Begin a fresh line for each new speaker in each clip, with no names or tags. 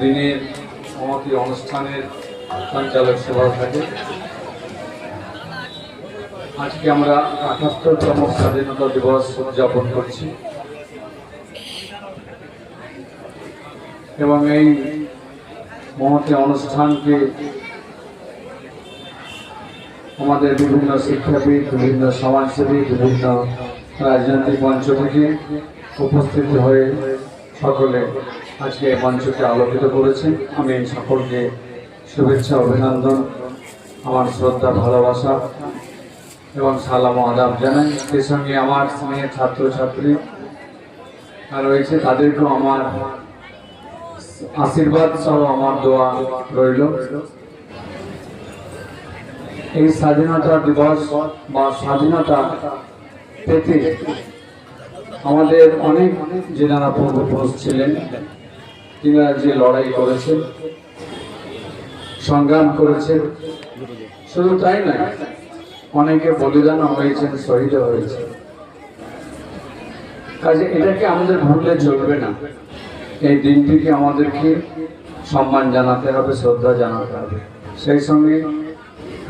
দিনের সমাপ্তি অনুষ্ঠানের সঞ্চালক সভা থাকে। আজকে আমরা আটাত্তরতম স্বাধীনতা দিবস উদযাপন করছি। এবং এই মহতি অনুষ্ঠানকে আমাদের বিভিন্ন শিক্ষাবিদ, বিভিন্ন সমাজসেবী, বিভিন্ন রাজনৈতিক মঞ্চ থেকে উপস্থিত হয়ে সকলে আজকে মঞ্চকে আলোকিত করেছেন আমি সকলকে শুভেচ্ছা, অভিনন্দন, আমার শ্রদ্ধা, ভালোবাসা এবং সালাম আদাব জানাই। সেই সঙ্গে আমার স্নেহের ছাত্রছাত্রী রয়েছে, তাদেরকেও আমার আশীর্বাদ সহ আমার দোয়া রইল। এই স্বাধীনতা দিবস বা স্বাধীনতা পেতে আমাদের অনেক যেনারা পূর্বপুরুষ ছিলেন তিনারা যে লড়াই করেছেন সংগ্রাম করেছেন শুধু তাই নয়, অনেকে বলিদান হয়েছেন শহীদ হয়েছে কাজে এটাকে আমাদের ভুললে চলবে না। এই দিনটিকে আমাদেরকে সম্মান জানাতে হবে, শ্রদ্ধা জানাতে হবে। সেই সঙ্গে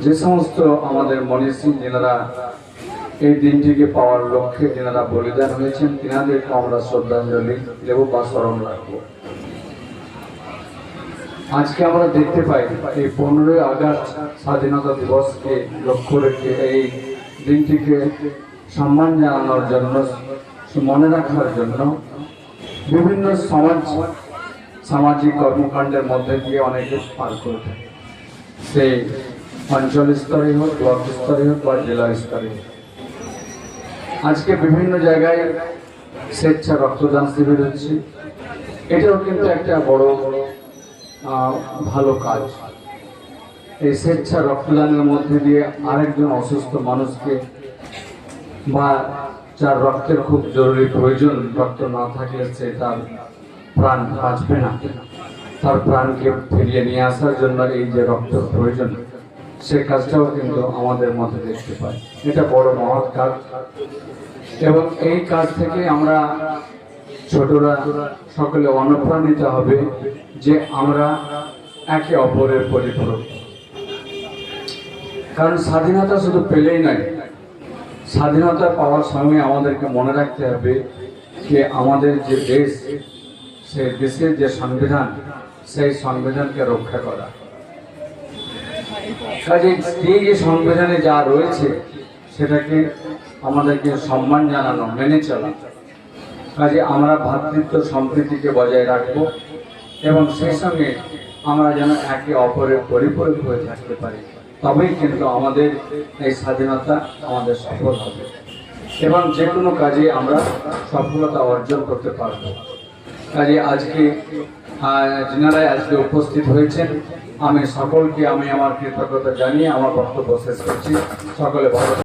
যে সমস্ত আমাদের মনীষী যেনারা এই দিনটিকে পাওয়ার লক্ষ্যে যেনারা বলিদান হয়েছেন তেনাদেরকে আমরা শ্রদ্ধাঞ্জলি দেব বা স্মরণ রাখব। আজকে আমরা দেখতে পাই এই পনেরোই আগস্ট স্বাধীনতা দিবসকে লক্ষ্য রেখে এই দিনটিকে সম্মান জানানোর জন্য মনে রাখার জন্য বিভিন্ন সমাজ সামাজিক কর্মকাণ্ডের মধ্যে দিয়ে অনেকে পার করে থাকে। সে অঞ্চল স্তরে হোক ব্লক স্তরে হোক বা জেলা স্তরে হোক। আজকে বিভিন্ন জায়গায় স্বেচ্ছা রক্তদান শিবির হচ্ছে। এটাও কিন্তু একটা বড় আহ, ভালো কাজ। এই স্বেচ্ছা রক্তদানের মধ্যে দিয়ে আরেকজন অসুস্থ মানুষকে বা যার রক্তের খুব জরুরি প্রয়োজন, রক্ত না থাকলে সে তার প্রাণ বাঁচবে না। তার প্রাণকে ফিরিয়ে নিয়ে আসার জন্য এই যে রক্ত প্রয়োজন, সে কাজটাও কিন্তু আমাদের মধ্যে দেখতে পাই এটা বড় মহৎ কাজ। এবং এই কাজ থেকে আমরা ছোটরা সকলে অনুপ্রাণিত হবে যে আমরা একে অপরের পরিপূরক। কারণ স্বাধীনতা শুধু পেলেই নয়, স্বাধীনতা পাওয়ার সঙ্গে আমাদেরকে মনে রাখতে হবে যে আমাদের যে দেশ সে দেশের যে সংবিধান, সেই সংবিধানকে রক্ষা করা। কাজে এই যে সংবিধানে যা রয়েছে, সেটাকে আমাদেরকে সম্মান জানানো, মেনে চলা। কাজে আমরা ভ্রাতৃত্ব সম্প্রীতিকে বজায় রাখব এবং সেই সঙ্গে আমরা যেন একে অপরের পরিপূরক হয়ে থাকতে পারি, তবেই কিন্তু আমাদের এই স্বাধীনতা আমাদের সফল হবে। এবং যে কোনো কাজে আমরা সফলতা অর্জন করতে পারব। কাজে আজকে যেনারাই আজকে উপস্থিত হয়েছেন, আমি সকলকে, আমি আমার কৃতজ্ঞতা জানিয়ে আমার বক্তব্য শেষ করছি। সকলে ভালো